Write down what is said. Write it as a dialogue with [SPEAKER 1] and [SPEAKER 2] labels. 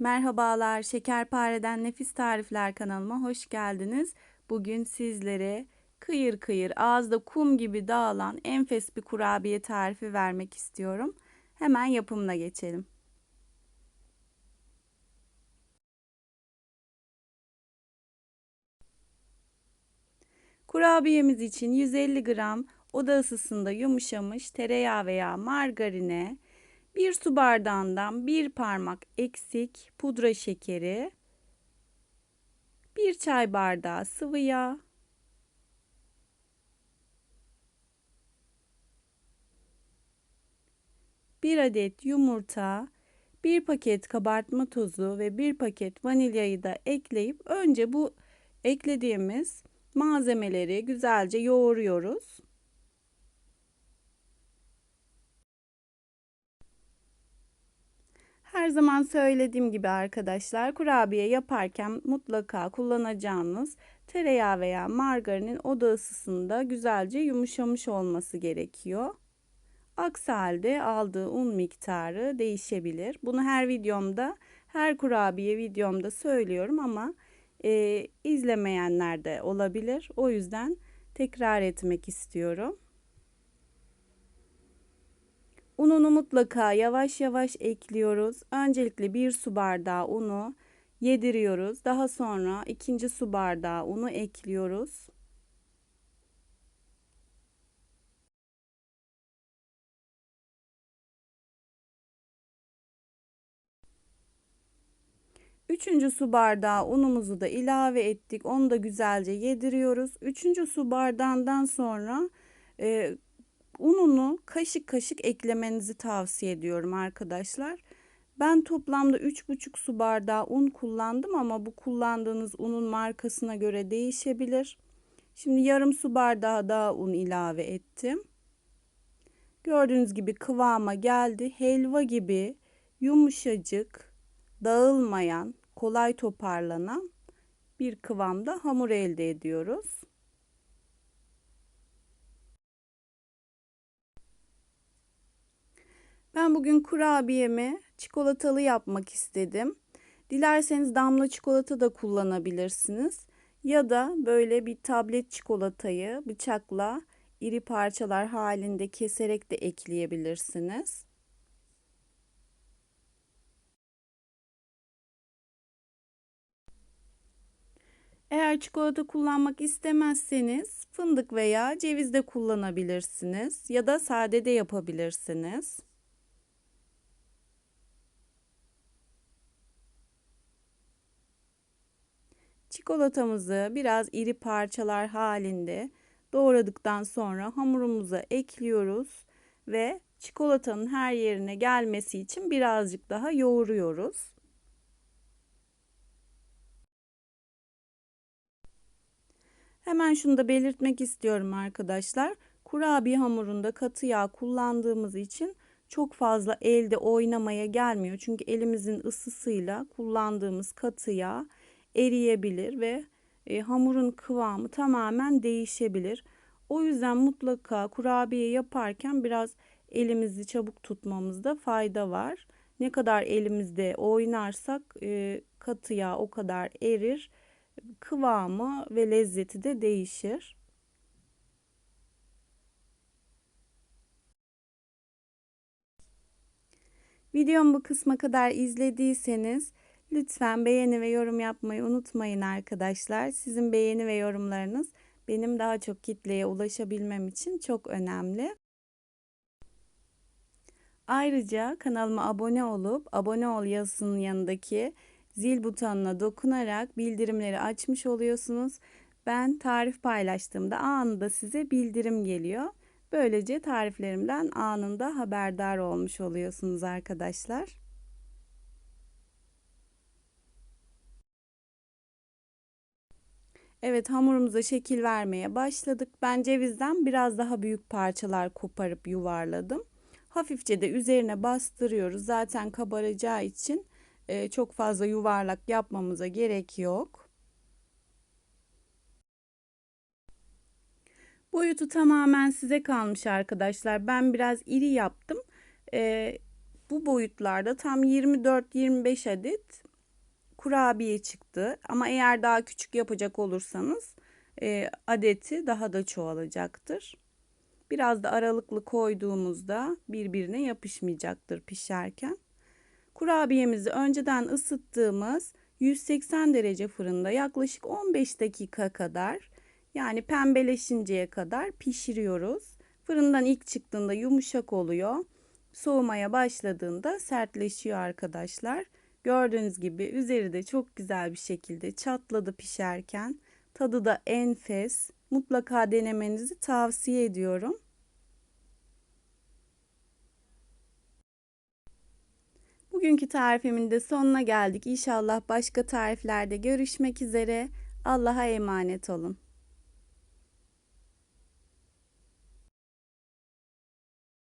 [SPEAKER 1] Merhabalar, Şekerpare'den Nefis Tarifler kanalıma hoş geldiniz. Bugün sizlere kıyır kıyır ağızda kum gibi dağılan enfes bir kurabiye tarifi vermek istiyorum. Hemen yapımına geçelim. Kurabiyemiz için 150 gram oda ısısında yumuşamış tereyağı veya margarine, bir su bardağından bir parmak eksik pudra şekeri, bir çay bardağı sıvı yağ, bir adet yumurta, bir paket kabartma tozu ve bir paket vanilyayı da ekleyip önce bu eklediğimiz malzemeleri güzelce yoğuruyoruz. Her zaman söylediğim gibi arkadaşlar kurabiye yaparken mutlaka kullanacağınız tereyağı veya margarinin oda ısısında güzelce yumuşamış olması gerekiyor. Aksi halde aldığı un miktarı değişebilir. Bunu her videomda, her kurabiye videomda söylüyorum ama e, izlemeyenler de olabilir. O yüzden tekrar etmek istiyorum. Ununu mutlaka yavaş yavaş ekliyoruz. Öncelikle bir su bardağı unu yediriyoruz. Daha sonra ikinci su bardağı unu ekliyoruz. Üçüncü su bardağı unumuzu da ilave ettik. Onu da güzelce yediriyoruz. Üçüncü su bardağından sonra e, ununu kaşık kaşık eklemenizi tavsiye ediyorum arkadaşlar. Ben toplamda 3,5 su bardağı un kullandım ama bu kullandığınız unun markasına göre değişebilir. Şimdi yarım su bardağı daha un ilave ettim. Gördüğünüz gibi kıvama geldi. Helva gibi yumuşacık, dağılmayan, kolay toparlanan bir kıvamda hamur elde ediyoruz. Ben bugün kurabiyemi çikolatalı yapmak istedim. Dilerseniz damla çikolata da kullanabilirsiniz. Ya da böyle bir tablet çikolatayı bıçakla iri parçalar halinde keserek de ekleyebilirsiniz. Eğer çikolata kullanmak istemezseniz fındık veya ceviz de kullanabilirsiniz ya da sade de yapabilirsiniz. Çikolatamızı biraz iri parçalar halinde doğradıktan sonra hamurumuza ekliyoruz ve çikolatanın her yerine gelmesi için birazcık daha yoğuruyoruz. Hemen şunu da belirtmek istiyorum arkadaşlar. Kurabiye hamurunda katı yağ kullandığımız için çok fazla elde oynamaya gelmiyor. Çünkü elimizin ısısıyla kullandığımız katı yağ eriyebilir ve e, hamurun kıvamı tamamen değişebilir. O yüzden mutlaka kurabiye yaparken biraz elimizi çabuk tutmamızda fayda var. Ne kadar elimizde oynarsak e, katı yağ o kadar erir. Kıvamı ve lezzeti de değişir. Videomu bu kısma kadar izlediyseniz Lütfen beğeni ve yorum yapmayı unutmayın arkadaşlar. Sizin beğeni ve yorumlarınız benim daha çok kitleye ulaşabilmem için çok önemli. Ayrıca kanalıma abone olup abone ol yazısının yanındaki zil butonuna dokunarak bildirimleri açmış oluyorsunuz. Ben tarif paylaştığımda anında size bildirim geliyor. Böylece tariflerimden anında haberdar olmuş oluyorsunuz arkadaşlar. Evet hamurumuza şekil vermeye başladık. Ben cevizden biraz daha büyük parçalar koparıp yuvarladım. Hafifçe de üzerine bastırıyoruz. Zaten kabaracağı için e, çok fazla yuvarlak yapmamıza gerek yok. Boyutu tamamen size kalmış arkadaşlar. Ben biraz iri yaptım. E, bu boyutlarda tam 24-25 adet kurabiye çıktı. Ama eğer daha küçük yapacak olursanız e, adeti daha da çoğalacaktır. Biraz da aralıklı koyduğumuzda birbirine yapışmayacaktır pişerken. Kurabiyemizi önceden ısıttığımız 180 derece fırında yaklaşık 15 dakika kadar yani pembeleşinceye kadar pişiriyoruz. Fırından ilk çıktığında yumuşak oluyor. Soğumaya başladığında sertleşiyor arkadaşlar. Gördüğünüz gibi üzeri de çok güzel bir şekilde çatladı pişerken. Tadı da enfes. Mutlaka denemenizi tavsiye ediyorum. Bugünkü tarifimin de sonuna geldik. İnşallah başka tariflerde görüşmek üzere. Allah'a emanet olun.